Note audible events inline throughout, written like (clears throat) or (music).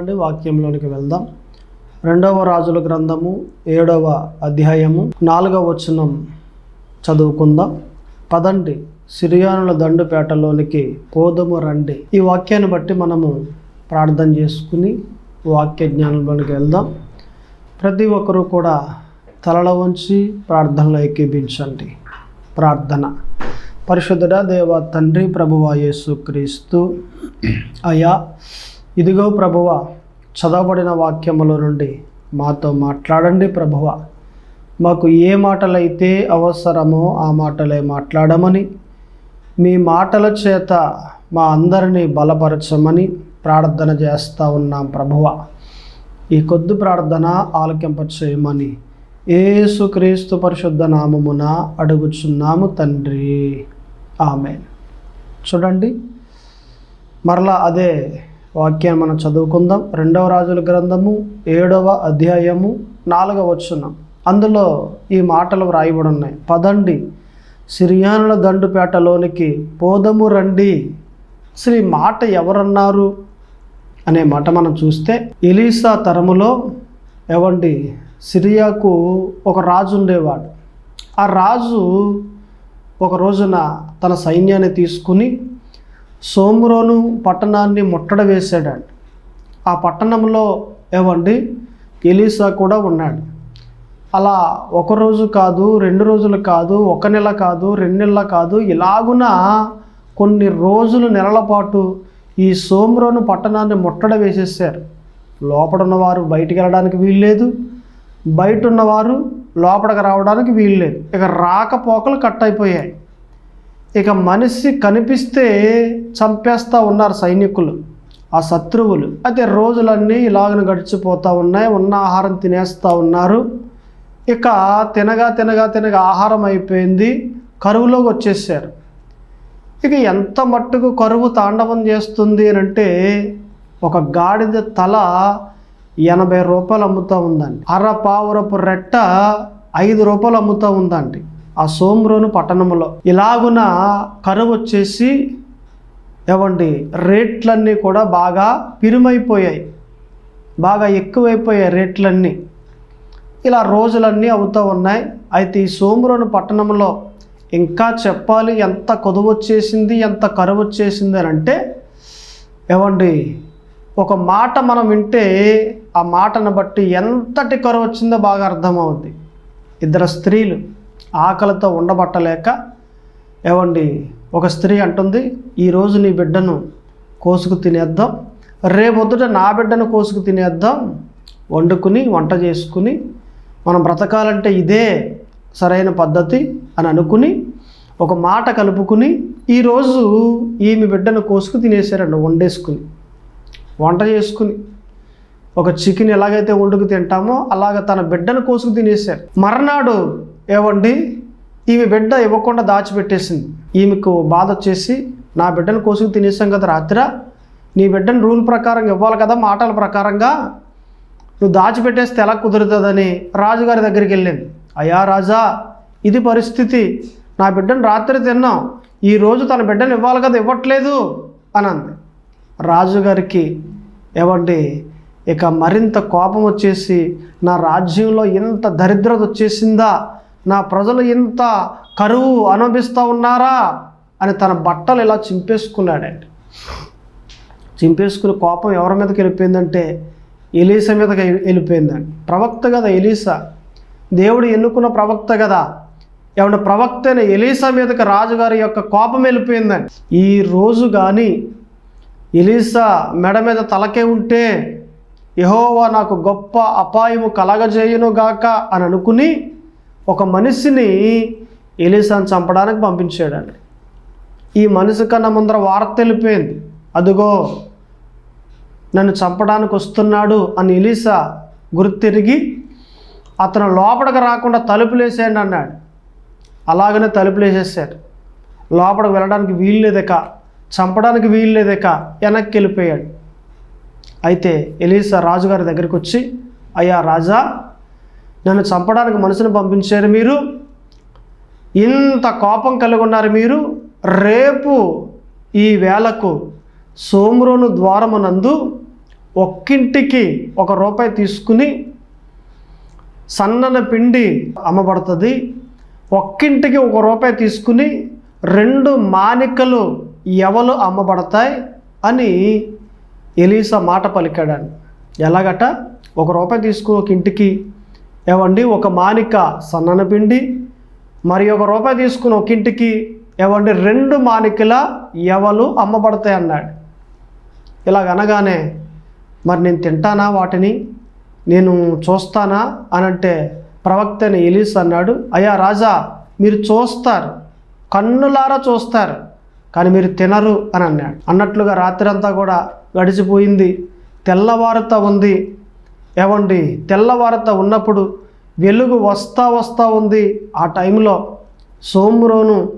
చూడండి వాక్యంలోనికి వెళ్దాం. రెండవ రాజుల గ్రంథము ఏడవ అధ్యాయము నాలుగవ వచనం చదువుకుందాం. పదండి సిరియానుల దండుపేటలోనికి పోదము రండి. ఈ వాక్యాన్ని బట్టి మనము ప్రార్థన చేసుకుని వాక్య జ్ఞానంలోనికి వెళ్దాం. ప్రతి ఒక్కరూ కూడా తలల వంచి ప్రార్థనలో ఎక్కిపించండి ప్రార్థన. పరిశుద్ధుడ దేవ తండ్రి ప్రభువ యేసు క్రీస్తు అయా ఇదిగో ప్రభువ చదవబడిన వాక్యముల నుండి మాతో మాట్లాడండి ప్రభువ. మాకు ఏ మాటలైతే అవసరమో ఆ మాటలే మాట్లాడమని మీ మాటల చేత మా అందరినీ బలపరచమని ప్రార్థన చేస్తూ ఉన్నాం ప్రభువ. ఈ కొద్ది ప్రార్థన ఆలకింప చేయమని ఏసుక్రీస్తు పరిశుద్ధ నామమున అడుగుచున్నాము తండ్రి. ఆమె చూడండి మరలా అదే వాక్యాన్ని మనం చదువుకుందాం. రెండవ రాజుల గ్రంథము ఏడవ అధ్యాయము నాలుగవ వచనం. అందులో ఈ మాటలు వ్రాయబడి ఉన్నాయి పదండి సిరియానుల దండుపేటలోనికి పోదము రండి. అసలు ఈ మాట ఎవరన్నారు? అనే మాట మనం చూస్తే ఎలీసా తరములో ఎవండి సిరియాకు ఒక రాజు ఉండేవాడు. ఆ రాజు ఒక రోజున తన సైన్యాన్ని తీసుకుని సోమ్రోను పట్టణాన్ని ముట్టడ వేసాడండి ఆ పట్టణంలో ఏవండి? ఎలీసా కూడా ఉన్నాడు. అలా ఒక రోజు కాదు రెండు రోజులు కాదు ఒక నెల కాదు రెండు నెలల కాదు ఇలాగున కొన్ని రోజులు నెలల పాటు ఈ సోమ్రోను పట్టణాన్ని ముట్టడ వేసేసారు లోపల ఉన్నవారు బయటికి వెళ్ళడానికి వీల్లేదు. బయట ఉన్నవారు లోపలికి రావడానికి వీల్లేదు. ఇక రాకపోకలు కట్ అయిపోయాయి. ఇక మనిషి కనిపిస్తే చంపేస్తూ ఉన్నారు సైనికులు ఆ శత్రువులు. అయితే రోజులన్నీ ఇలాగను గడిచిపోతూ ఉన్నాయి ఉన్న ఆహారం తినేస్తూ ఉన్నారు. ఇక తినగా తినగా తినగా ఆహారం అయిపోయింది కరువులోకి వచ్చేసారు. ఇక ఎంత మట్టుకు కరువు తాండవం చేస్తుంది అని అంటే ఒక గాడిద తల ఎనభై రూపాయలు అమ్ముతూ ఉందండి. అర పావురపు రెట్ట ఐదు రూపాయలు అమ్ముతూ ఉందండి. ఆ సోమ్రోను పట్టణంలో ఇలాగున కరువు వచ్చేసి ఏమండి రేట్లన్నీ కూడా బాగా పిరుమైపోయాయి. బాగా ఎక్కువైపోయాయి రేట్లన్నీ. ఇలా రోజులన్నీ అవుతూ ఉన్నాయి. అయితే ఈ సోమరోను పట్టణంలో ఇంకా చెప్పాలి ఎంత కొదువు వచ్చేసింది ఎంత కరువు వచ్చేసింది అని అంటే ఏవండి ఒక మాట మనం వింటే ఆ మాటను బట్టి ఎంతటి కరువు వచ్చిందో బాగా అర్థమవుద్ది. ఇద్దరు స్త్రీలు ఆకలితో ఉండబట్టలేక ఏవండి ఒక స్త్రీ అంటుంది ఈరోజు నీ బిడ్డను కోసుకు తినేద్దాం రేపొద్దుట నా బిడ్డను కోసుకు తినేద్దాం వండుకుని వంట చేసుకుని మనం బ్రతకాలంటే ఇదే సరైన పద్ధతి అని అనుకుని ఒక మాట కలుపుకుని ఈరోజు ఈమె బిడ్డను కోసుకు తినేసారండి వండేసుకుని వంట చేసుకుని ఒక చికెన్ ఎలాగైతే వండుకు తింటామో అలాగ తన బిడ్డను కోసుకు తినేశారు. మర్నాడు ఏవండి? ఈమె బిడ్డ ఇవ్వకుండా దాచిపెట్టేసింది. ఈమెకు బాధ వచ్చేసి నా బిడ్డను కోసుకు తినేసాం కదా రాత్రి నీ బిడ్డను రూల్ ప్రకారం ఇవ్వాలి కదా మాటల ప్రకారంగా నువ్వు దాచిపెట్టేస్తే ఎలా కుదురుతుందని రాజుగారి దగ్గరికి వెళ్ళింది. అయ్యా రాజా ఇది పరిస్థితి. నా బిడ్డను రాత్రి తిన్నాం. ఈరోజు తన బిడ్డను ఇవ్వాలి కదా ఇవ్వట్లేదు అని అంది రాజుగారికి ఏమండి ఇక మరింత కోపం వచ్చేసి నా రాజ్యంలో ఇంత దరిద్రత వచ్చేసిందా? నా ప్రజలు ఇంత కరువు అనుభవిస్తూ ఉన్నారా అని తన బట్టలు ఇలా చింపేసుకున్నాడండి. చింపేసుకుని కోపం ఎవరి మీదకి వెళ్ళిపోయిందంటే ఎలీసా మీదకి వెళ్ళిపోయిందండి. ప్రవక్త కదా ఎలీసా. దేవుడు ఎన్నుకున్న ప్రవక్త కదా. ఏమన్నా ప్రవక్త అయిన ఎలీసా మీదకి రాజుగారి యొక్క కోపం వెళ్ళిపోయిందండి. ఈ రోజు కానీ ఎలీసా మెడ మీద తలకే ఉంటే యహోవా నాకు గొప్ప అపాయము కలగజేయును గాక అని అనుకుని ఒక మనిషిని ఎలీసాను చంపడానికి పంపించాడండి. ఈ మనిషి కన్నా ముందర వార్త వెళ్ళిపోయింది అదిగో నన్ను చంపడానికి వస్తున్నాడు అని ఎలీసా గుర్తిరిగి అతను లోపలికి రాకుండా తలుపులేసేయండి అన్నాడు. అలాగనే తలుపులేసేసాడు లోపలికి వెళ్ళడానికి వీల్లేదక చంపడానికి వీల్లేదక వెనక్కి వెళ్ళిపోయాడు. అయితే ఎలీసా రాజుగారి దగ్గరికి వచ్చి అయ్యా రాజా నన్ను చంపడానికి మనుషుని పంపించారు మీరు. ఇంత కోపం కలిగి ఉన్నారు మీరు. రేపు ఈ వేళకు సోమ్రోను ద్వారమునందు ఒక్కింటికి ఒక రూపాయి తీసుకుని సన్నన పిండి అమ్మబడుతుంది. ఒక్కింటికి ఒక రూపాయి తీసుకుని రెండు మానికలు ఎవలు అమ్మబడతాయి అని ఎలీసా మాట పలికాడాను ఎలాగట? ఒక రూపాయి తీసుకుని ఒక ఇంటికి ఏవండి ఒక మానిక సన్నన పిండి మరి ఒక రూపాయి తీసుకుని ఒక ఇంటికి ఏవండి రెండు మానికల ఎవలు అమ్మబడతాయి అన్నాడు ఇలాగ అనగానే మరి నేను తింటానా వాటిని? నేను చూస్తానా? అని అంటే ప్రవక్త అయిన ఎలీస్ అన్నాడు అయ్యా రాజా మీరు చూస్తారు కన్నులారా చూస్తారు కానీ మీరు తినరు అని అన్నాడు. అన్నట్లుగా రాత్రి అంతా కూడా గడిచిపోయింది తెల్లవారుతా ఉంది ఏమండి తెల్లవారత ఉన్నప్పుడు వెలుగు వస్తా వస్తా ఉంది ఆ టైంలో. సోమ్రోను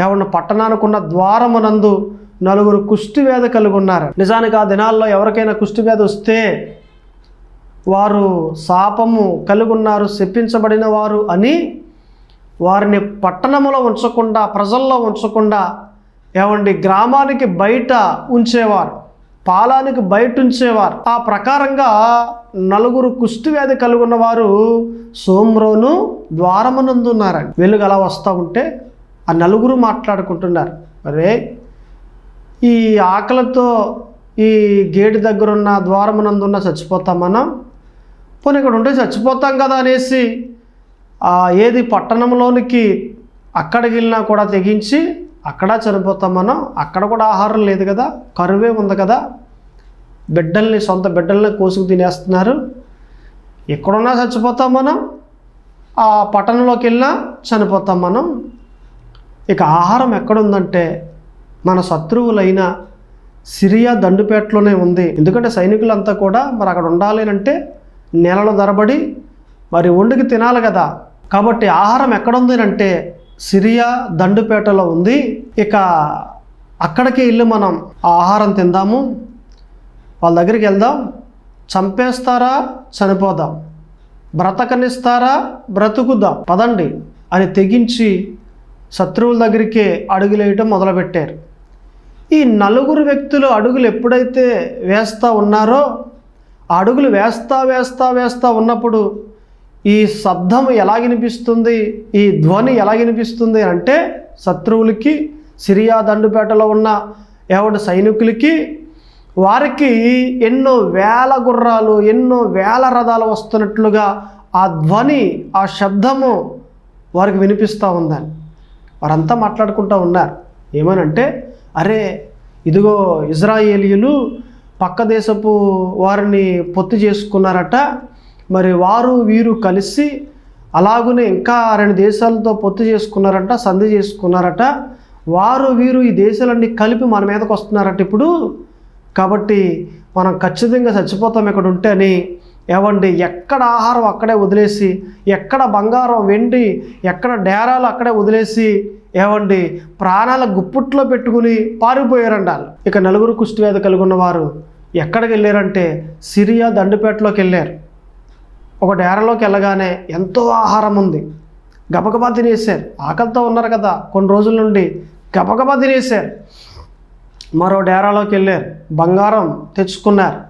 ఏమన్నా పట్టణానికి ఉన్న ద్వారమునందు నలుగురు కుష్టివేద కలిగి ఉన్నారు నిజానికి ఆ దినాల్లో ఎవరికైనా కుష్టివేద వస్తే వారు శాపము కలిగి ఉన్నారు శప్పించబడిన వారు అని వారిని పట్టణములో ఉంచకుండా ప్రజల్లో ఉంచకుండా ఏమండి గ్రామానికి బయట ఉంచేవారు. పాలానికి బయట ఉంచేవారు ఆ ప్రకారంగా నలుగురు కుష్టివ్యాధి కలిగి ఉన్నవారు సోమ్రోను ద్వారమునందు ఉన్నారండి వెలుగు అలా వస్తూ ఉంటే ఆ నలుగురు మాట్లాడుకుంటున్నారు. అరే ఈ ఆకలితో ఈ గేటు దగ్గర ఉన్న ద్వారమునందున్న చచ్చిపోతాం మనం. పోనీ ఇక్కడ ఉంటే చచ్చిపోతాం కదా అనేసి ఏది పట్టణంలోనికి అక్కడికి వెళ్ళినా కూడా తెగించి అక్కడ చనిపోతాం మనం అక్కడ కూడా ఆహారం లేదు కదా కరువే ఉంది కదా. బిడ్డల్ని సొంత బిడ్డల్ని కోసుకు తినేస్తున్నారు. ఎక్కడున్నా చచ్చిపోతాం మనం ఆ పట్టణంలోకి వెళ్ళినా చనిపోతాం మనం. ఇక ఆహారం ఎక్కడుందంటే మన శత్రువులైన సిరియా దండుపేటలోనే ఉంది. ఎందుకంటే సైనికులంతా కూడా మరి అక్కడ ఉండాలి అంటే నెలలు ధరబడి మరి వండుకి తినాలి కదా. కాబట్టి ఆహారం ఎక్కడుంది అంటే సిరియా దండుపేటలో ఉంది. ఇక అక్కడికి వెళ్ళి మనం ఆ ఆహారం తిందాము. వాళ్ళ దగ్గరికి వెళ్దాం. చంపేస్తారా? చనిపోదాం. బ్రతకనిస్తారా? బ్రతుకుదాం. పదండి అని తెగించి శత్రువుల దగ్గరికే అడుగులేయటం మొదలుపెట్టారు. ఈ నలుగురు వ్యక్తులు అడుగులు ఎప్పుడైతే వేస్తూ ఉన్నారో అడుగులు వేస్తా వేస్తా వేస్తా ఉన్నప్పుడు ఈ శబ్దం ఎలా వినిపిస్తుంది ఈ ధ్వని ఎలా వినిపిస్తుంది అంటే శత్రువులకి సిరియా దండుపేటలో ఉన్న ఎవడు సైనికులకి వారికి ఎన్నో వేల గుర్రాలు ఎన్నో వేల రథాలు వస్తున్నట్లుగా ఆ ధ్వని ఆ శబ్దము వారికి వినిపిస్తూ ఉందని. వారంతా మాట్లాడుకుంటూ ఉన్నారు. ఏమనంటే అరే ఇదిగో ఇజ్రాయేలీలు పక్క దేశపు వారిని పొత్తు చేసుకున్నారట. మరి వారు వీరు కలిసి అలాగునే ఇంకా రెండు దేశాలతో పొత్తు చేసుకున్నారట సంధి చేసుకున్నారట. వారు వీరు ఈ దేశాలన్నీ కలిపి మన మీదకు వస్తున్నారట ఇప్పుడు. కాబట్టి మనం ఖచ్చితంగా చచ్చిపోతాం ఇక్కడ ఉంటే అని ఏవండి ఎక్కడ ఆహారం అక్కడే వదిలేసి ఎక్కడ బంగారం వెండి ఎక్కడ డేరాలు అక్కడే వదిలేసి ఏవండి ప్రాణాల గుప్పుట్లో పెట్టుకుని పారిపోయారండి వాళ్ళు. ఇక నలుగురు కుష్టివ్యాధి కలిగి ఉన్నవారు ఎక్కడికి వెళ్ళారంటే సిరియా దండుపేటలోకి వెళ్ళారు. ఒక డేరాలోకి వెళ్ళగానే ఎంతో ఆహారం ఉంది. గబగబా తినేశారు. ఆకలితో ఉన్నారు కదా. కొన్ని రోజుల నుండి గబగబా తినేశారు. మరో డేరాలోకి వెళ్ళారు. బంగారం తెచ్చుకున్నారు.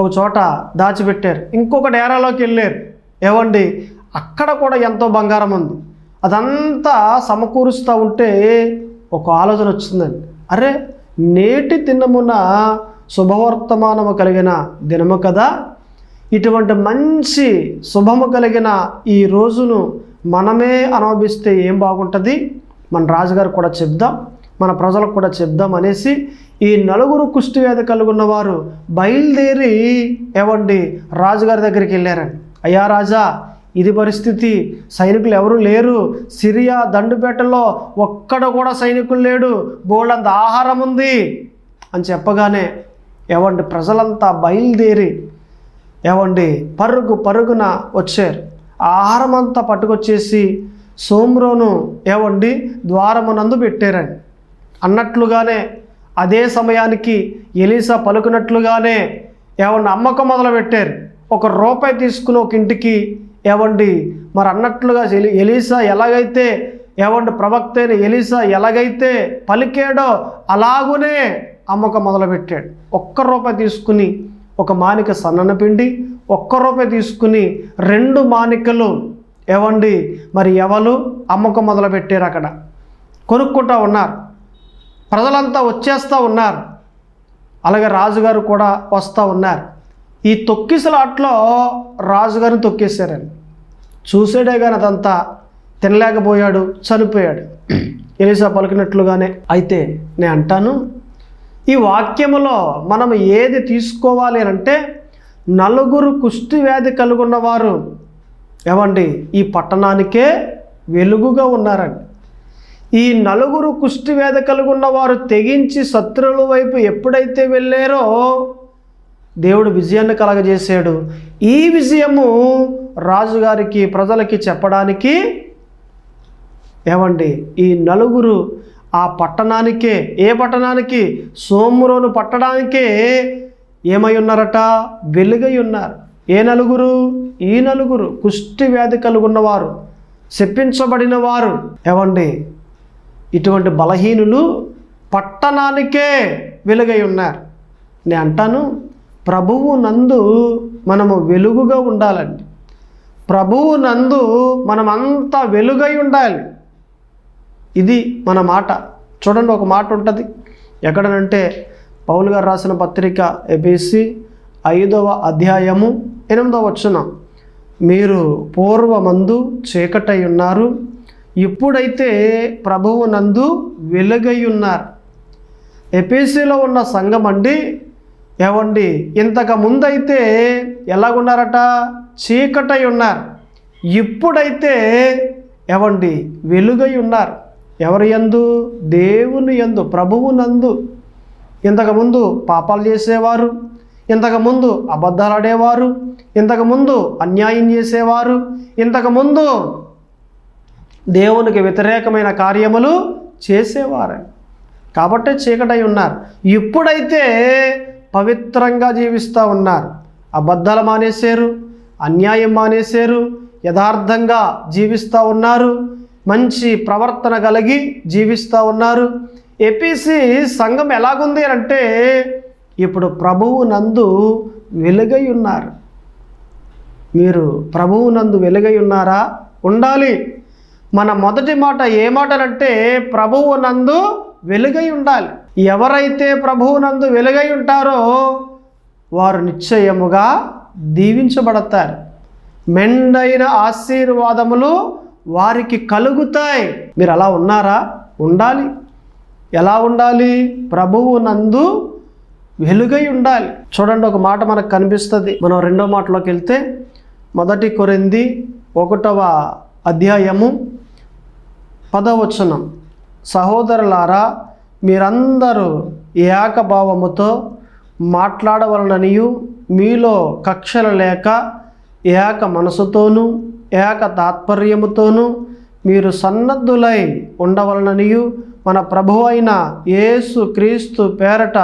ఒక చోట దాచిపెట్టారు. ఇంకొక డేరాలోకి వెళ్ళారు. ఏవండి? అక్కడ కూడా ఎంతో బంగారం ఉంది. అదంతా సమకూరుస్తూ ఉంటే ఒక ఆలోచన వచ్చిందండి. అరే నేటి దినమున శుభవర్తమానము కలిగిన దినము కదా. ఇటువంటి మంచి శుభము కలిగిన ఈ రోజును మనమే అనుభవిస్తే ఏం బాగుంటుంది? మన రాజుగారు కూడా చెప్దాం మన ప్రజలకు కూడా చెప్దాం అనేసి ఈ నలుగురు కుష్టివ్యాధి కలుగున్న వారు బయలుదేరి ఏవండి? రాజుగారి దగ్గరికి వెళ్ళారండి. అయ్యా రాజా ఇది పరిస్థితి. సైనికులు ఎవరు లేరు. సిరియా దండుపేటలో ఒక్కడ కూడా సైనికులు లేడు. బోళ్ళంత ఆహారం ఉంది అని చెప్పగానే ఏవండి? ప్రజలంతా బయలుదేరి ఏవండి పరుగు పరుగున వచ్చారు. ఆహారం అంతా పట్టుకొచ్చేసి సోమ్రోను ఏవండి ద్వారమునందు పెట్టారండి. అన్నట్లుగానే అదే సమయానికి ఎలీసా పలుకున్నట్లుగానే ఏమన్నా అమ్మకం మొదలు పెట్టారు ఒక రూపాయి తీసుకుని ఒక ఇంటికి ఏవండి మరి అన్నట్లుగా ఎలి ఎలీసా ఎలాగైతే ఏవండి ప్రవక్త అయిన ఎలీసా ఎలాగైతే పలికాడో అలాగునే అమ్మకం మొదలుపెట్టాడు. ఒక్క రూపాయి తీసుకుని ఒక మానిక సన్నన పిండి ఒక్క రూపాయి తీసుకుని రెండు మానికలు ఎవండి మరి ఎవరు అమ్మకం మొదలుపెట్టారు అక్కడ. కొనుక్కుంటా ఉన్నారు. ప్రజలంతా వచ్చేస్తూ ఉన్నారు. అలాగే రాజుగారు కూడా వస్తూ ఉన్నారు. ఈ తొక్కిసలాట్లో రాజుగారిని తొక్కేశారండి. చూసాడే కానీ అదంతా తినలేకపోయాడు చనిపోయాడు. (clears throat) ఎలిసా పలికినట్లుగానే అయితే నేను అంటాను ఈ వాక్యములో మనం ఏది తీసుకోవాలి అని అంటే నలుగురు కుష్టి వ్యాధి కలుగున్న వారు ఏమండి? ఈ పట్టణానికే వెలుగుగా ఉన్నారండి. ఈ నలుగురు కుష్టి వ్యాధి కలుగున్న వారు తెగించి శత్రువుల వైపు ఎప్పుడైతే వెళ్ళారో దేవుడు విజయాన్ని కలగజేశాడు. ఈ విజయము రాజుగారికి ప్రజలకి చెప్పడానికి ఏమండి? ఈ నలుగురు ఆ పట్టణానికే ఏ పట్టణానికి? సోమురోను పట్టడానికే ఏమై ఉన్నారట వెలుగై ఉన్నారు ఏ నలుగురు? ఈ నలుగురు. కుష్టి వ్యాధి కలుగున్నవారు. చెప్పించబడిన వారు ఏమండి ఇటువంటి బలహీనులు పట్టణానికే వెలుగై ఉన్నారు నేను అంటాను ప్రభువు నందు మనము వెలుగుగా ఉండాలండి. ప్రభువు నందు మనమంతా వెలుగై ఉండాలి. ఇది మన మాట. చూడండి ఒక మాట ఉంటుంది. ఎక్కడనంటే పౌలు గారు రాసిన పత్రిక ఎబిసి ఐదవ అధ్యాయము ఎనిమిదవ వచ్చిన మీరు పూర్వమందు చీకటై ఉన్నారు ఇప్పుడైతే ప్రభువు నందు వెలుగై ఉన్నారు. ఎపిసిలో ఉన్న సంఘం అండి ఏవండి ఇంతకు ముందైతే ఎలాగున్నారట? చీకటై ఉన్నారు. ఇప్పుడైతే ఏవండి వెలుగై ఉన్నారు. ఎవరి యందు? దేవుని యందు ప్రభువు నందు ఇంతకుముందు పాపాలు చేసేవారు ఇంతకుముందు అబద్ధాలు ఆడేవారు ఇంతకుముందు అన్యాయం చేసేవారు ఇంతకుముందు దేవునికి వ్యతిరేకమైన కార్యములు చేసేవారు. కాబట్టి చీకటై ఉన్నారు. ఇప్పుడైతే పవిత్రంగా జీవిస్తూ ఉన్నారు. అబద్ధాలు మానేశారు అన్యాయం మానేశారు యథార్థంగా జీవిస్తూ ఉన్నారు. మంచి ప్రవర్తన కలిగి జీవిస్తూ ఉన్నారు. ఏపీసీ సంఘం ఎలాగుంది అని అంటే ఇప్పుడు ప్రభువు నందు వెలుగై ఉన్నారు. మీరు ప్రభువు నందు వెలుగై ఉన్నారా? ఉండాలి. మన మొదటి మాట ఏ మాటలంటే ప్రభువు నందు వెలుగై ఉండాలి. ఎవరైతే ప్రభువు నందు వెలుగై ఉంటారో వారు నిశ్చయముగా దీవించబడతారు. మెండైన ఆశీర్వాదములు వారికి కలుగుతాయి. మీరు అలా ఉన్నారా? ఉండాలి. ఎలా ఉండాలి? ప్రభువు నందు వెలుగై ఉండాలి. చూడండి ఒక మాట మనకు కనిపిస్తుంది. మనం రెండో మాటలోకి వెళ్తే మొదటి కొరింది ఒకటవ అధ్యాయము పదవచనం సహోదరులారా మీరందరూ ఏకభావముతో మాట్లాడవలననియు మీలో కక్షలు లేక ఏక మనసుతోనూ ఏక తాత్పర్యముతోనూ మీరు సన్నద్ధులై ఉండవలననియు మన ప్రభు అయిన యేసు క్రీస్తు పేరట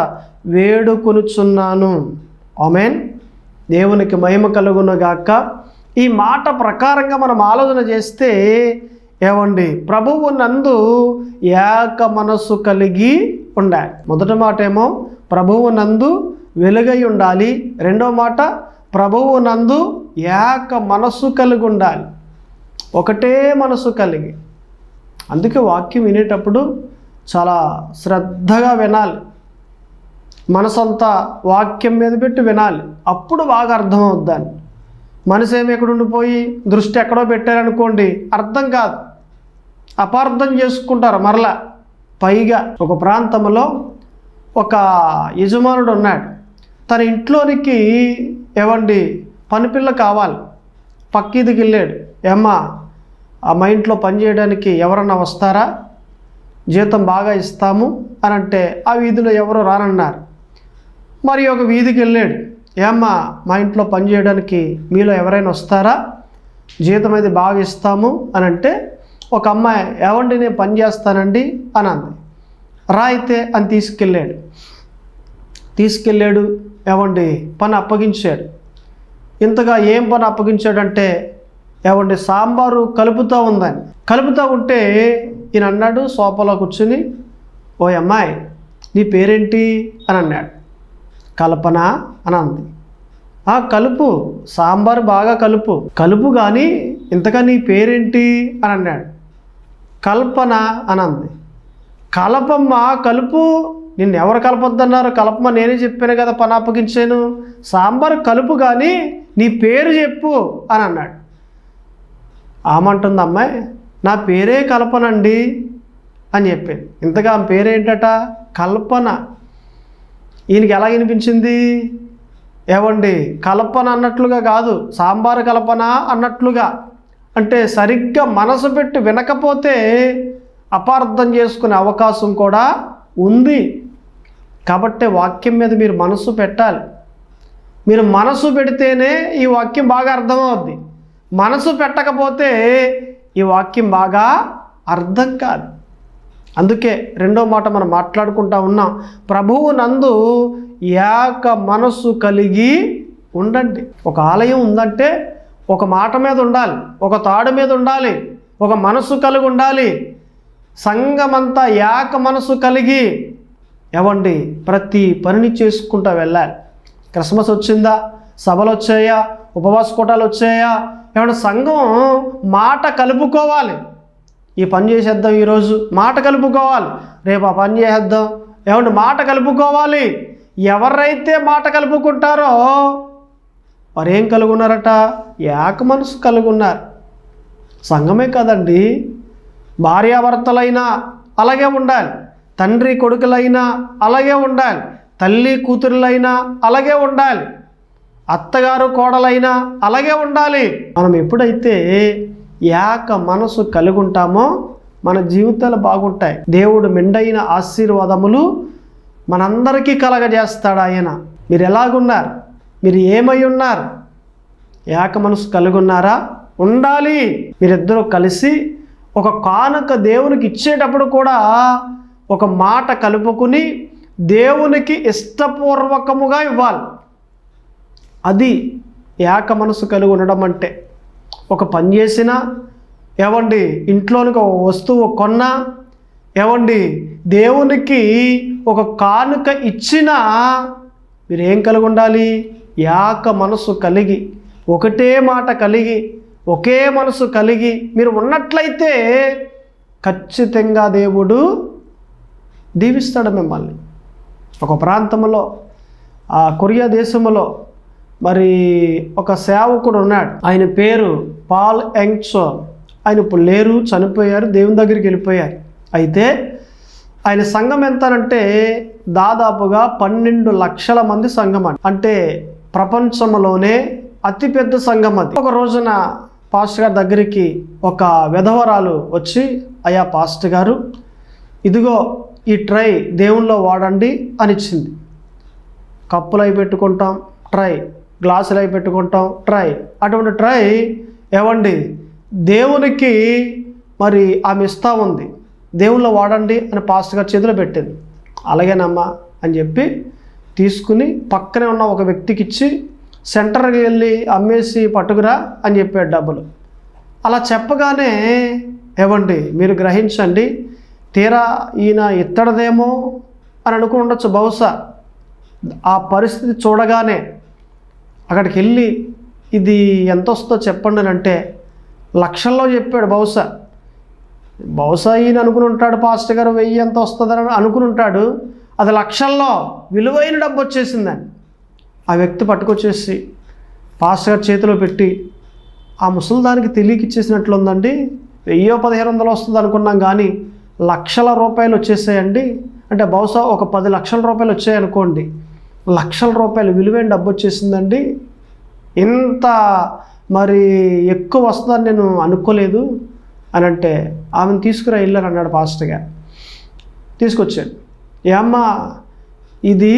వేడుకొనుచున్నాను. ఆమెన్. దేవునికి మహిమ కలుగునగాక ఈ మాట ప్రకారంగా మనం ఆలోచన చేస్తే ఏమండి? ప్రభువు నందు ఏక మనస్సు కలిగి ఉండాలి. మొదటి మాట ఏమో ప్రభువు నందు వెలుగై ఉండాలి. రెండో మాట ప్రభువు నందు ఏక మనస్సు కలిగి ఉండాలి. ఒకటే మనసు కలిగి. అందుకే వాక్యం వినేటప్పుడు చాలా శ్రద్ధగా వినాలి. మనసంతా వాక్యం మీద పెట్టి వినాలి. అప్పుడు బాగా అర్థమవుద్దాన్ని మనసు ఏమి ఎక్కడ ఉండిపోయి దృష్టి ఎక్కడో పెట్టారనుకోండి అర్థం కాదు. అపార్థం చేసుకుంటారు మరలా. పైగా ఒక ప్రాంతంలో ఒక యజమానుడు ఉన్నాడు. తన ఇంట్లోనికి ఏవండి? పనిపిల్ల కావాలి. పక్కీదికి వెళ్ళాడు. ఏమ్మా ఆ మా ఇంట్లో పని చేయడానికి ఎవరన్నా వస్తారా? జీతం బాగా ఇస్తాము అని అంటే ఆ వీధిలో ఎవరు రానన్నారు. మరి ఒక వీధికి వెళ్ళాడు. ఏమ్మా మా ఇంట్లో పని చేయడానికి మీలో ఎవరైనా వస్తారా? జీతం అయితే బాగా ఇస్తాము అని అంటే ఒక అమ్మాయి ఏవండి నేను పని చేస్తానండి? అని అంది. రా అయితే అని తీసుకెళ్ళాడు. తీసుకెళ్ళాడు. ఏవండి పని అప్పగించాడు. ఇంతగా ఏం పని అప్పగించాడంటే ఏవండి సాంబారు కలుపుతూ ఉందని. కలుపుతూ ఉంటే ఈయన అన్నాడు సోఫాలో కూర్చుని ఓ అమ్మాయి నీ పేరేంటి? అని అన్నాడు. కల్పన అని అంది. "ఆ, కలుపు సాంబార్ బాగా కలుపు. కలుపు కానీ ఇంతగా నీ పేరేంటి? అని అన్నాడు. కల్పన అని అంది. కలపమ్మ కలుపు నిన్ను ఎవరు కలపొద్దన్నారు? కలపమ? నేనే చెప్పాను కదా పని అప్పగించాను. సాంబార్ కలుపు కానీ నీ పేరు చెప్పు అని అన్నాడు. ఆమంటుంది అమ్మాయి నా పేరే కల్పనండి అని చెప్పింది ఇంతగా ఆమె పేరేంటట? కల్పన. ఈయనకి ఎలా వినిపించింది? ఏవండి? కల్పన అన్నట్లుగా కాదు సాంబార్ కల్పన అన్నట్లుగా. అంటే సరిగ్గా మనసు పెట్టి వినకపోతే అపార్థం చేసుకునే అవకాశం కూడా ఉంది. కాబట్టి వాక్యం మీద మీరు మనసు పెట్టాలి. మీరు మనసు పెడితేనే ఈ వాక్యం బాగా అర్థమవుద్ది. మనసు పెట్టకపోతే ఈ వాక్యం బాగా అర్థం కాదు. అందుకే రెండో మాట మనం మాట్లాడుకుంటా ఉన్నాం. ప్రభువు నందు ఏక మనసు కలిగి ఉండండి. ఒక ఆలయం ఉందంటే ఒక మాట మీద ఉండాలి. ఒక తాడు మీద ఉండాలి. ఒక మనసు కలిగి ఉండాలి. సంఘమంతా ఏక మనసు కలిగి ఎవండి ప్రతి పనిని చేసుకుంటూ వెళ్ళాలి. క్రిస్మస్ వచ్చిందా? సభలు వచ్చాయా? ఉపవాస కూటాలు వచ్చాయా? ఏమన్నా సంఘం మాట కలుపుకోవాలి. ఈ పని చేసేద్దాం ఈరోజు. మాట కలుపుకోవాలి. రేపు ఆ పని చేసేద్దాం. ఏమంటే మాట కలుపుకోవాలి. ఎవరైతే మాట కలుపుకుంటారో వారు ఏం కలుగున్నారట? ఏక మనసు కలుగున్నారు. సంఘమే కదండి. భార్యాభర్తలైనా అలాగే ఉండాలి. తండ్రి కొడుకులైనా అలాగే ఉండాలి. తల్లి కూతురులైనా అలాగే ఉండాలి. అత్తగారు కోడలైనా అలాగే ఉండాలి. మనం ఎప్పుడైతే ఏక మనసు కలిగి ఉంటామో మన జీవితాలు బాగుంటాయి. దేవుడు మెండైన ఆశీర్వాదములు మనందరికీ కలగజేస్తాడు ఆయన. మీరు ఎలాగున్నారు? మీరు ఏమై ఉన్నారు? ఏక మనసు కలిగి ఉన్నారా ఉండాలి. మీరిద్దరూ కలిసి ఒక కానుక దేవునికి ఇచ్చేటప్పుడు కూడా ఒక మాట కలుపుకుని దేవునికి ఇష్టపూర్వకముగా ఇవ్వాలి. అది ఏక మనసు కలిగి ఉండడం అంటే ఒక పని చేసినా ఏవండి ఇంట్లోనికి ఒక వస్తువు కొన్నా ఏవండి దేవునికి ఒక కానుక ఇచ్చినా మీరు ఏం కలిగి ఉండాలి? యాక మనసు కలిగి ఒకటే మాట కలిగి ఒకే మనసు కలిగి మీరు ఉన్నట్లయితే ఖచ్చితంగా దేవుడు దీవిస్తాడు మిమ్మల్ని. ఒక ప్రాంతంలో ఆ కొరియా దేశంలో మరి ఒక సేవకుడు ఉన్నాడు. ఆయన పేరు పాల్ యంగ్చో ఆయన ఇప్పుడు లేరు చనిపోయారు దేవుని దగ్గరికి వెళ్ళిపోయారు. అయితే ఆయన సంఘం ఎంతనంటే దాదాపుగా పన్నెండు లక్షల మంది సంఘం అంటే ప్రపంచంలోనే అతిపెద్ద సంఘం అది. ఒక రోజున పాస్టర్ గారి దగ్గరికి ఒక విధవరాలు వచ్చి అయ్యా పాస్టర్ గారు ఇదిగో ఈ ట్రై దేవుల్లో వాడండి అని ఇచ్చింది కప్పులు అవి పెట్టుకుంటాం ట్రై గ్లాసులు అవి పెట్టుకుంటాం ట్రై అటువంటి ట్రై ఏవండి దేవునికి మరి ఆమె ఇస్తా ఉంది. దేవుల్లో వాడండి అని పాస్టర్ గారి చేతిలో పెట్టింది. అలాగేనమ్మా అని చెప్పి తీసుకుని పక్కనే ఉన్న ఒక వ్యక్తికి ఇచ్చి సెంటర్కి వెళ్ళి అమ్మేసి పట్టుకురా అని చెప్పాడు డబ్బులు. అలా చెప్పగానే ఏవండి మీరు గ్రహించండి తీరా ఈయన ఇత్తడదేమో అని అనుకుని ఉండొచ్చు బహుశా. ఆ పరిస్థితి చూడగానే అక్కడికి వెళ్ళి ఇది ఎంత వస్తుందో చెప్పండి అని అంటే లక్షల్లో చెప్పాడు బహుశా. బహుశా ఈయన అనుకుని ఉంటాడు పాస్టర్ గారు వెయ్యి ఎంత వస్తుందని అనుకుని ఉంటాడు. అది లక్షల్లో విలువైన డబ్బు వచ్చేసిందని. ఆ వ్యక్తి పట్టుకొచ్చేసి పాస్టర్ గారి చేతిలో పెట్టి ఆ ముసలిదానికి తెలియక ఇచ్చేసినట్లుందండి. వెయ్యో పదిహేను వందలు వస్తుంది అనుకున్నాం కానీ లక్షల రూపాయలు వచ్చేసాయండి. అంటే బహుశా ఒక పది లక్షల రూపాయలు వచ్చాయనుకోండి లక్షల రూపాయలు విలువైన డబ్బు వచ్చేసిందండి. ఇంత మరి ఎక్కువ వస్తుందని నేను అనుకోలేదు. అని అంటే ఆమెను తీసుకురా వెళ్ళాను అన్నాడు పాస్టర్గా తీసుకొచ్చాడు. ఏమ్మా ఇది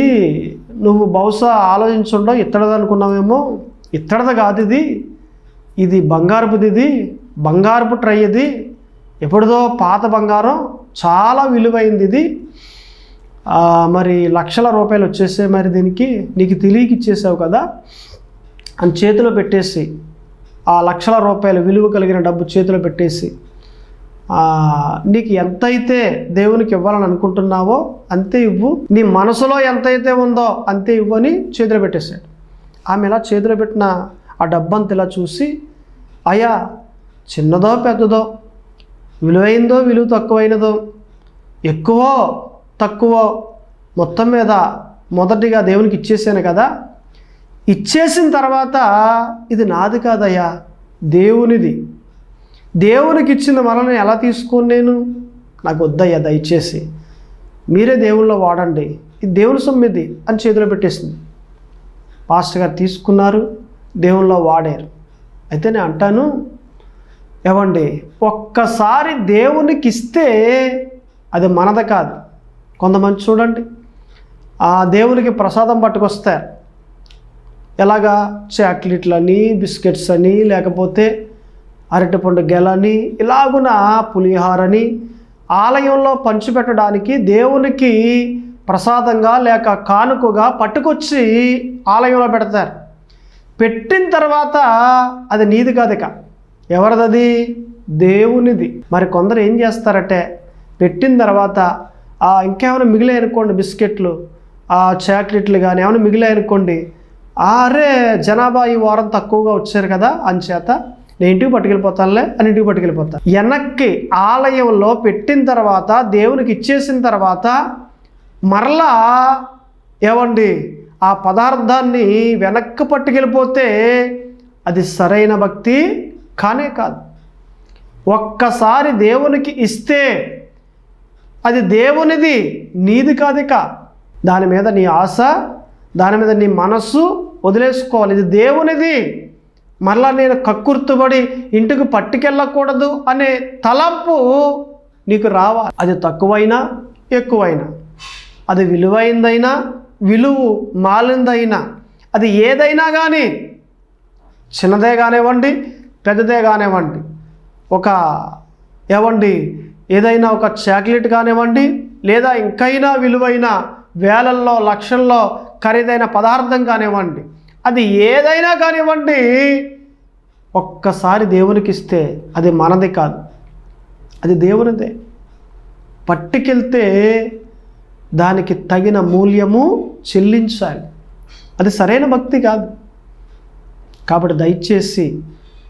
నువ్వు బహుశా ఆలోచించుండవు ఇత్తడది అనుకున్నావేమో ఇత్తడది కాదు ఇది ఇది బంగారపుది ఇది బంగారపు ట్రై ఇది ఎప్పుడుదో పాత బంగారం చాలా విలువైంది ఇది మరి లక్షల రూపాయలు వచ్చేసే మరి దీనికి నీకు తెలియక ఇచ్చేసావు కదా. అని చేతిలో పెట్టేసి ఆ లక్షల రూపాయల విలువ కలిగిన డబ్బు చేతిలో పెట్టేసి నీకు ఎంతైతే దేవునికి ఇవ్వాలని అనుకుంటున్నావో అంతే ఇవ్వు. నీ మనసులో ఎంతైతే ఉందో అంతే ఇవ్వు అని చేతిలో పెట్టేశాడు. ఆమె ఇలా చేతిలో పెట్టిన ఆ డబ్బంత ఇలా చూసి అయ్యా చిన్నదో పెద్దదో విలువైందో విలువ తక్కువైనదో ఎక్కువ తక్కువ మొత్తం మీద మొదటిగా దేవునికి ఇచ్చేసాను కదా. ఇచ్చేసిన తర్వాత ఇది నాది కాదయ్యా దేవునిది. దేవునికి ఇచ్చిన మరల ఎలా తీసుకోను నేను? నాకు వద్దయ్యా దయచేసి. మీరే దేవుళ్ళో వాడండి. ఇది దేవుని సొమ్మిది అని చేతిలో పెట్టేసింది. పాస్టర్ గారు తీసుకున్నారు దేవుల్లో వాడారు. అయితే నేను అంటాను ఏమండి ఒక్కసారి దేవునికి ఇస్తే అది మనది కాదు. కొంతమంది చూడండి ఆ దేవునికి ప్రసాదం పట్టుకొస్తారు. ఎలాగా? చాక్లెట్లని బిస్కెట్స్ అని లేకపోతే అరటిపండు గెలని ఇలాగున పులిహారని ఆలయంలో పంచిపెట్టడానికి దేవునికి ప్రసాదంగా లేక కానుకగా పట్టుకొచ్చి ఆలయంలో పెడతారు. పెట్టిన తర్వాత అది నీది కాదు ఇక ఎవరిదది? దేవునిది. మరి కొందరు ఏం చేస్తారంటే పెట్టిన తర్వాత ఇంకేమైనా మిగిలాయి అనుకోండి బిస్కెట్లు ఆ చాక్లెట్లు కానీ ఏమైనా మిగిలాయి అనుకోండి అరే జనాభా ఈ వారం తక్కువగా వచ్చారు కదా అంచేత నేను ఇంటికి పట్టుకెళ్ళిపోతానులే అని ఇంటికి పట్టుకెళ్ళిపోతాను వెనక్కి ఆలయంలో పెట్టిన తర్వాత దేవునికి ఇచ్చేసిన తర్వాత మరలా ఏమండి? ఆ పదార్థాన్ని వెనక్కి పట్టుకెళ్ళిపోతే అది సరైన భక్తి కానే కాదు. ఒక్కసారి దేవునికి ఇస్తే అది దేవునిది నీది కాదిక దాని మీద నీ ఆశ దాని మీద నీ మనస్సు వదిలేసుకోవాలి. ఇది దేవునిది. మరలా నేను కక్కుర్తుబడి ఇంటికి పట్టుకెళ్ళకూడదు అనే తలంపు నీకు రావాలి. అది తక్కువైనా ఎక్కువైనా. అది విలువైందైనా విలువ మాలిందైనా. అది ఏదైనా కానీ చిన్నదే కానివ్వండి పెద్దదే కానివ్వండి. ఒక ఏవండి ఏదైనా ఒక చాక్లెట్ కానివ్వండి లేదా ఇంకైనా విలువైన వేలల్లో లక్షల్లో ఖరీదైన పదార్థం కానివ్వండి. అది ఏదైనా కానివ్వండి ఒక్కసారి దేవునికి ఇస్తే అది మనది కాదు. అది దేవునిదే. పట్టుకెళ్తే దానికి తగిన మూల్యము చెల్లించాలి. అది సరైన భక్తి కాదు. కాబట్టి దయచేసి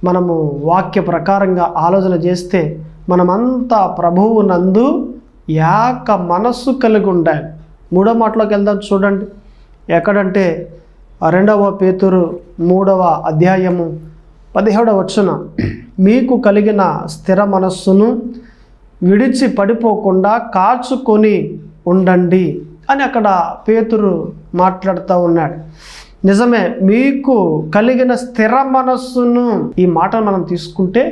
మనము వాక్య ప్రకారంగా ఆలోచన చేస్తే మనమంతా ప్రభువు నందు యాక మనస్సు కలిగి ఉండాలి. మూడో మాటలోకి వెళ్దాం చూడండి. ఎక్కడంటే రెండవ పేతురు మూడవ అధ్యాయము పదిహేడవ వచ్చున మీకు కలిగిన స్థిర మనస్సును విడిచి పడిపోకుండా కాచుకొని ఉండండి అని అక్కడ పేతురు మాట్లాడుతూ ఉన్నాడు. నిజమే మీకు కలిగిన స్థిర మనస్సును ఈ మాటను మనం తీసుకుంటే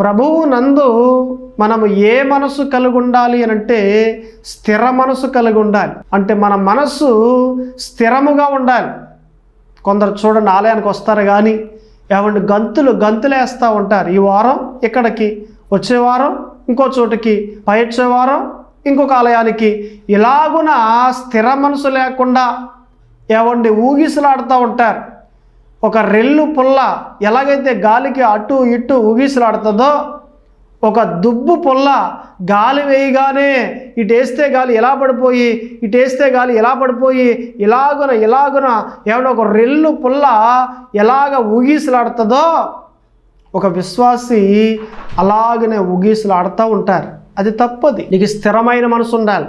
ప్రభువు నందు మనము ఏ మనసు కలిగి ఉండాలి అని అంటే స్థిర మనసు కలిగి ఉండాలి. అంటే మన మనస్సు స్థిరముగా ఉండాలి. కొందరు చూడండి ఆలయానికి వస్తారు కానీ ఏమంటే గంతులు గంతులు వేస్తూ ఉంటారు. ఈ వారం ఇక్కడికి వచ్చే వారం ఇంకో చోటుకి పై వచ్చే వారం ఇంకొక ఆలయానికి. ఇలాగున స్థిర మనసు లేకుండా ఏమండి ఊగిసలాడుతూ ఉంటారు. ఒక రెల్లు పుల్ల ఎలాగైతే గాలికి అటు ఇటు ఊగిసలాడుతుందో ఒక దుబ్బు పుల్ల గాలి వేయగానే ఇటేస్తే గాలి ఎలా పడిపోయి ఇటు వేస్తే గాలి ఎలా పడిపోయి ఇలాగున ఇలాగున ఏమైనా ఒక రెల్లు పుల్ల ఎలాగ ఊగిసలాడుతుందో ఒక విశ్వాసి అలాగనే ఊగిసలాడుతూ ఉంటారు. అది తప్పది. నీకు స్థిరమైన మనసు ఉండాలి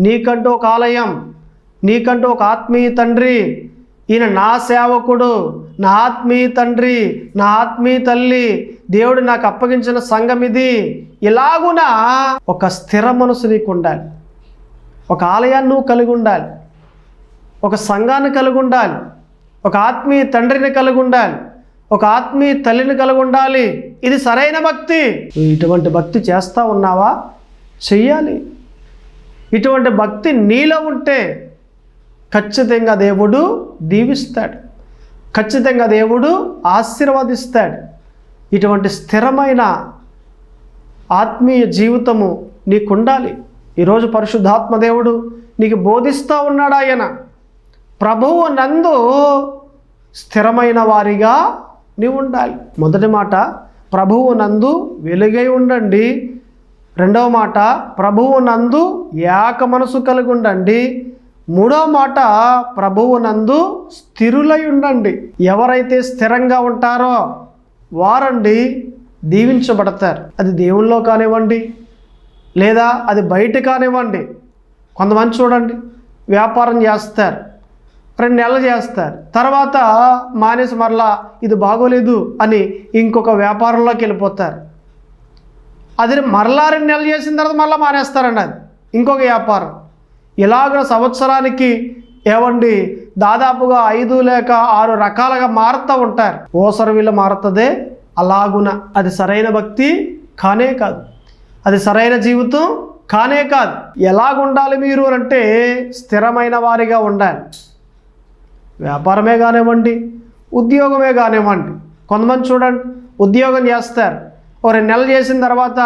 నీకంటూ ఒక ఆలయం నీకంటూ ఒక ఆత్మీయ తండ్రి ఈయన నా సేవకుడు నా ఆత్మీయ తండ్రి నా ఆత్మీయ తల్లి దేవుడు నాకు అప్పగించిన సంఘం ఇది. ఇలాగున ఒక స్థిర మనసు నీకు ఉండాలి ఒక ఆలయాన్ని నువ్వు కలిగి ఉండాలి. ఒక సంఘాన్ని కలిగి ఉండాలి. ఒక ఆత్మీయ తండ్రిని కలిగి ఉండాలి. ఒక ఆత్మీయ తల్లిని కలిగి ఉండాలి. ఇది సరైన భక్తి. ఇటువంటి భక్తి చేస్తూ ఉన్నావా? చెయ్యాలి. ఇటువంటి భక్తి నీలో ఉంటే ఖచ్చితంగా దేవుడు దీవిస్తాడు. ఖచ్చితంగా దేవుడు ఆశీర్వదిస్తాడు. ఇటువంటి స్థిరమైన ఆత్మీయ జీవితము నీకుండాలి. ఈరోజు పరిశుద్ధాత్మ దేవుడు నీకు బోధిస్తూ ఉన్నాడు ఆయన. ప్రభువు నందు స్థిరమైన వారిగా నీవు ఉండాలి. మొదటి మాట ప్రభువు నందు వెలుగై ఉండండి. రెండవ మాట ప్రభువు నందు ఏక మనసు కలిగి ఉండండి. మూడో మాట ప్రభువు నందు స్థిరులై ఉండండి ఎవరైతే స్థిరంగా ఉంటారో వారండి దీవించబడతారు. అది దేవుల్లో కానివ్వండి లేదా అది బయట కానివ్వండి కొంతమంది చూడండి వ్యాపారం చేస్తారు రెండు నెలలు చేస్తారు తర్వాత మానేసి మరలా ఇది బాగోలేదు అని ఇంకొక వ్యాపారంలోకి వెళ్ళిపోతారు. అది మరలా రెండు నెలలు చేసిన తర్వాత మళ్ళీ మానేస్తారండి అది ఇంకొక వ్యాపారం. ఇలాగ సంవత్సరానికి ఏవండి? దాదాపుగా ఐదు లేక ఆరు రకాలుగా మారుతూ ఉంటారు. ఓసర వీళ్ళు మారుతుందే అలాగున అది సరైన భక్తి కానే కాదు. అది సరైన జీవితం కానే కాదు. ఎలాగుండాలి మీరు అంటే స్థిరమైన వారిగా ఉండాలి. వ్యాపారమే కానివ్వండి ఉద్యోగమే కానివ్వండి. కొంతమంది చూడండి ఉద్యోగం చేస్తారు. ఓ రెండు నెలలు చేసిన తర్వాత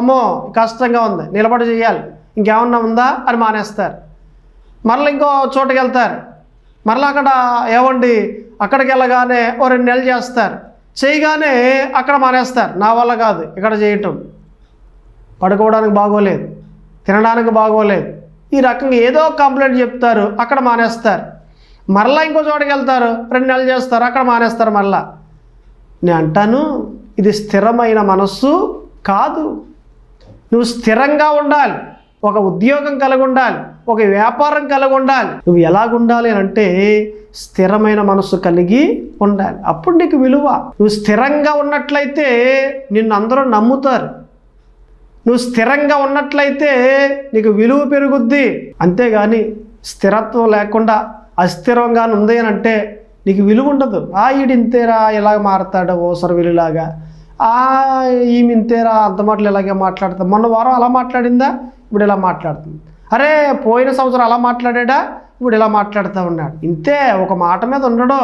అమ్మో కష్టంగా ఉంది నిలబడి చేయాలి. ఇంకేమన్నా ఉందా? అని మానేస్తారు. మరలా ఇంకో చోటుకి వెళ్తారు. మరలా అక్కడ ఏమండి అక్కడికి వెళ్ళగానే ఓ రెండు నెలలు చేస్తారు. చేయగానే అక్కడ మానేస్తారు. నా వల్ల కాదు. ఇక్కడ చేయటం. పడుకోవడానికి బాగోలేదు. తినడానికి బాగోలేదు. ఈ రకంగా ఏదో కంప్లైంట్ చెప్తారు. అక్కడ మానేస్తారు. మరలా ఇంకో చోటుకి వెళ్తారు. రెండు నెలలు చేస్తారు. అక్కడ మానేస్తారు మరలా. నేను అంటాను ఇది స్థిరమైన మనస్సు కాదు. నువ్వు స్థిరంగా ఉండాలి. ఒక ఉద్యోగం కలిగి ఉండాలి ఒక వ్యాపారం కలిగి ఉండాలి నువ్వు ఎలాగుండాలి అని అంటే స్థిరమైన మనసు కలిగి ఉండాలి. అప్పుడు నీకు విలువ. నువ్వు స్థిరంగా ఉన్నట్లయితే నిన్ను అందరూ నమ్ముతారు. నువ్వు స్థిరంగా ఉన్నట్లయితే నీకు విలువ పెరుగుద్ది. అంతేగాని స్థిరత్వం లేకుండా అస్థిరంగా ఉంది అని అంటే నీకు విలువ ఉండదు. ఆ ఈడింతేరా ఇంతేరా మారతాడు ఓసర విలులాగా ఈమె ఇంతేరా అంత మాటలు ఇలాగే మాట్లాడతాం మొన్న వారం అలా మాట్లాడిందా? ఇప్పుడు ఇలా మాట్లాడుతుంది. అరే పోయిన సంవత్సరం అలా మాట్లాడాడా? ఇప్పుడు ఇలా మాట్లాడుతూ ఉన్నాడు. ఇంతే ఒక మాట మీద ఉండడు.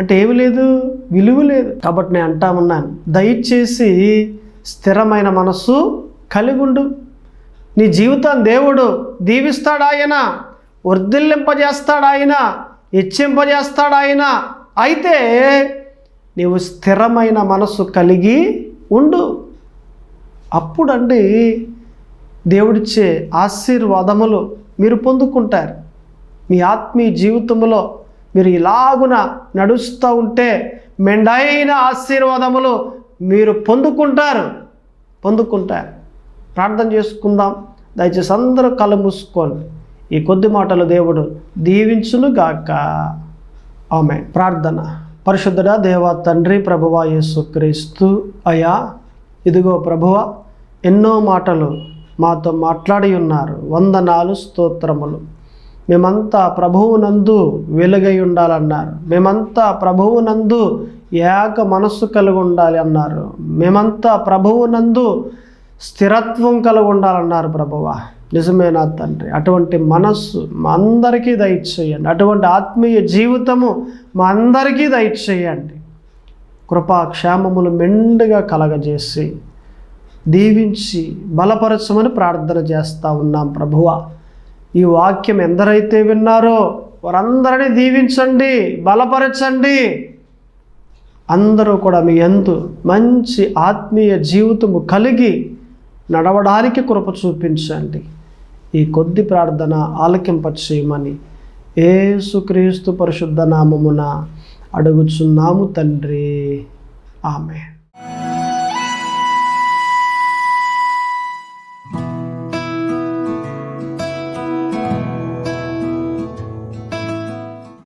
అంటే ఏమి లేదు విలువ లేదు. కాబట్టి నేను అంటా ఉన్నాను దయచేసి స్థిరమైన మనస్సు కలిగుండు నీ జీవితం దేవుడు దీవిస్తాడు ఆయన వర్ధిల్లింపజేస్తాడు ఆయన హెచ్చింపజేస్తాడు ఆయన. అయితే నీవు స్థిరమైన మనస్సు కలిగి ఉండు. అప్పుడండి దేవుడిచ్చే ఆశీర్వాదములు మీరు పొందుకుంటారు. మీ ఆత్మీయ జీవితంలో మీరు ఇలాగున నడుస్తూ ఉంటే మెండైన ఆశీర్వాదములు మీరు పొందుకుంటారు. పొందుకుంటారు. ప్రార్థన చేసుకుందాం. దయచేసి అందరూ కళ్ళు మూసుకోండి. ఈ కొద్ది మాటలు దేవుడు దీవించును గాక ఆమె ప్రార్థన. పరిశుద్ధుడా దేవ తండ్రి ప్రభువ యేసుక్రీస్తు అయా ఇదిగో ప్రభువ ఎన్నో మాటలు మాతో మాట్లాడి ఉన్నారు. వందనాలు స్తోత్రములు. మేమంతా ప్రభువునందు వెలుగై ఉండాలన్నారు. మేమంతా ప్రభువునందు ఏక మనస్సు కలిగి ఉండాలి అన్నారు. మేమంతా ప్రభువునందు స్థిరత్వం కలిగి ఉండాలన్నారు ప్రభువ. నిజమే నా తండ్రి. అటువంటి మనస్సు మా అందరికీ దయచేయండి. అటువంటి ఆత్మీయ జీవితము మా అందరికీ దయచేయండి. కృపా క్షేమములు మెండుగా కలగజేసి దీవించి బలపరచమని ప్రార్థన చేస్తూ ఉన్నాం ప్రభువ. ఈ వాక్యం ఎందరైతే విన్నారో వారందరినీ దీవించండి బలపరచండి. అందరూ కూడా మీ ఎందు మంచి ఆత్మీయ జీవితము కలిగి నడవడానికి కృప చూపించండి. ఈ కొద్ది ప్రార్థన ఆలకింప చేయమని ఏసుక్రీస్తు పరిశుద్ధ నామమున అడుగుచున్నాము తండ్రి. ఆమె